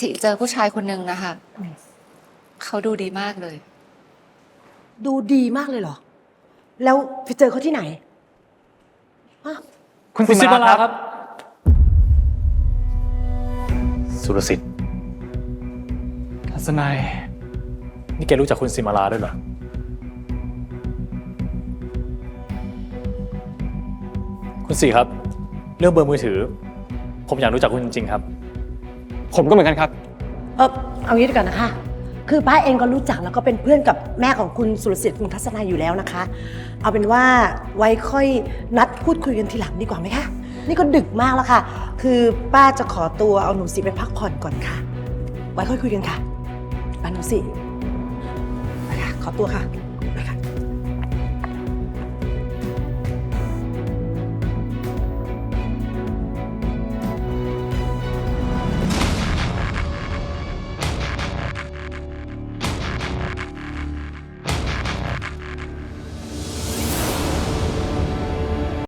สิเจอผู้ชายคนหนึ่งนะคะเขาดูดีมากเลย ดูดีมากเลยเหรอ แล้วไปเจอเขาที่ไหนฮะคุณคุณสิสิมามาลาลาคครัรับบสุรสิทธิ์ทัศนัยนี่แกรู้จักคุณสิมาลาด้วยเหรอ คุณสี่ครับ เรื่องเบอร์มือถือ ผมอยากรู้จักคุณจริงๆครับ ผมก็เหมือนกันครับ เออเอางี้ดีกว่อนนะคะ คือป้าเองก็รู้จักแล้วก็เป็นเพื่อนกับแม่ของคุณสุรสิทธิ์คุณทัศนัยอยู่แล้วนะคะ เอาเป็นว่าไว้ค่อยนัดพูดคุยกันทีหลังดีกว่าไหมคะ นี่ก็ดึกมากแล้วค่ะ คือป้าจะขอตัวเอาหนูสิไปพักผ่อนก่อนค่ะ ไว้ค่อยคุยกันค่ะป้าหนูสิไปค่ะขอตัวค่ะ